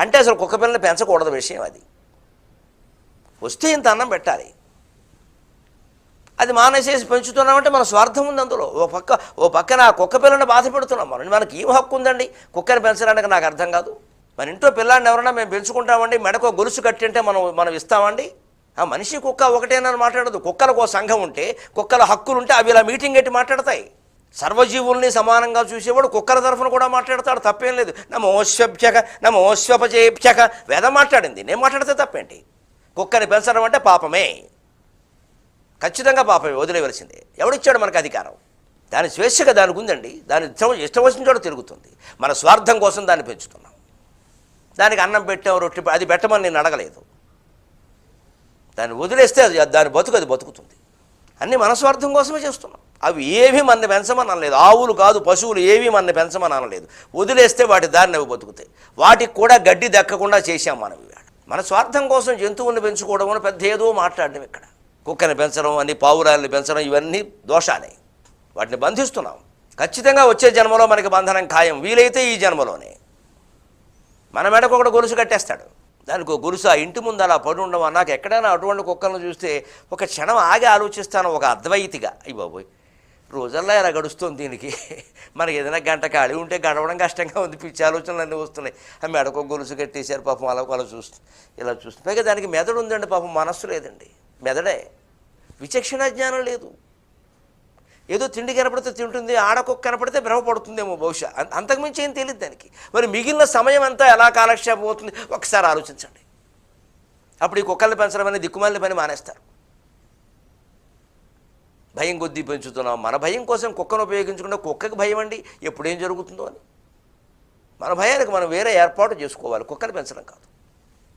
అంటే అసలు కుక్క పిల్లని పెంచకూడదు విషయం అది. వస్తే ఇంత అన్నం పెట్టాలి. అది మానేసేసి పెంచుతున్నామంటే మన స్వార్థం ఉంది అందులో. ఓ పక్క ఓ పక్కన ఆ కుక్క పిల్లని బాధ పెడుతున్నాం మనం. మనకి ఏం హక్కు ఉందండి? కుక్కని పెంచడానికి నాకు అర్థం కాదు. మన ఇంట్లో పిల్లాడిని ఎవరన్నా మేము పెంచుకుంటామండి మెడకు గొలుసు కట్టింటే మనం మనం ఇస్తామండి. ఆ మనిషి కుక్క ఒకటేనని మాట్లాడదు. కుక్కలకు ఓ సంఘం ఉంటే కుక్కల హక్కులు ఉంటే అవి ఇలా మీటింగ్ పెట్టి మాట్లాడతాయి. సర్వజీవుల్ని సమానంగా చూసేవాడు కుక్కల తరఫున కూడా మాట్లాడతాడు తప్పేం లేదు. నమోశ్వభ్యక నమోశ్వపచేభ్యక వేదం మాట్లాడింది. నేను మాట్లాడితే తప్పేంటి? కుక్కని పెంచడం అంటే పాపమే. ఖచ్చితంగా పాపమే వదిలేవలసిందే ఎవడిచ్చాడు మనకు అధికారం? దాని స్వేచ్ఛగా దానికి ఉందండి దాని ఇష్టం ఇష్టం వచ్చిన చోట తిరుగుతుంది. మన స్వార్థం కోసం దాన్ని పెంచుతున్నాం. దానికి అన్నం పెట్టాం రొట్టె అది పెట్టమని నేను అడగలేదు. దాన్ని వదిలేస్తే అది దాని బతుకు అది బతుకుతుంది. అన్నీ మన స్వార్థం కోసమే చేస్తున్నాం. అవి ఏవి మన పెంచమని అనలేదు. ఆవులు కాదు పశువులు ఏవి మన పెంచమని అనలేదు. వదిలేస్తే వాటి దారిని అవి బతుకుతాయి. వాటికి కూడా గడ్డి దక్కకుండా చేశాం మనం ఇవాళ మన స్వార్థం కోసం జంతువుల్ని పెంచుకోవడం అని పెద్ద ఏదో మాట్లాడడం ఇక్కడ. కుక్కని పెంచడం అని పావురాల్ని పెంచడం ఇవన్నీ దోషాలే. వాటిని బంధిస్తున్నాం. ఖచ్చితంగా వచ్చే జన్మలో మనకి బంధనం ఖాయం. వీలైతే ఈ జన్మలోనే. మన మెడకు ఒకటి గొలుసు కట్టేస్తాడు. దానికి ఒక గొలుసు ఆ ఇంటి ముందు అలా పడి ఉండమని. నాకు ఎక్కడైనా అటువంటి కుక్కలను చూస్తే ఒక క్షణం ఆగి ఆలోచిస్తాను ఒక అద్వైతిగా. అయ్యి బాబోయ్. రోజల్లా ఇలా గడుస్తుంది దీనికి. మనకి ఏదైనా గంట ఖాళీ ఉంటే గడవడం కష్టంగా ఉంది. పిచ్చి ఆలోచనలు అన్నీ వస్తున్నాయి. ఆ మెడకు గొలుసు కట్టేశారు పాపం అలా అలా చూస్తూ ఇలా చూస్తుంది పైగా దానికి మెదడు ఉందండి పాపం మనస్సు లేదండి. మెదడే. విచక్షణ జ్ఞానం లేదు. ఏదో తిండి కనపడితే తింటుంది ఆడకొక్క కనపడితే భ్రమపడుతుందేమో బహుశా. అంతకుమించి ఏం తెలియదు దానికి. మరి మిగిలిన సమయం అంతా ఎలా కాలక్షేపం అవుతుంది? ఒకసారి ఆలోచించండి. అప్పుడు ఈ కుక్కల్ని పెంచడం అనేది దిక్కుమాలిన పని మానేస్తారు. భయం కొద్దీ పెంచుతున్నాం. మన భయం కోసం కుక్కను ఉపయోగించుకుంటే కుక్కకి భయం అండి ఎప్పుడేం జరుగుతుందో అని. మన భయానికి మనం వేరే ఏర్పాటు చేసుకోవాలి. కుక్కని పెంచడం కాదు.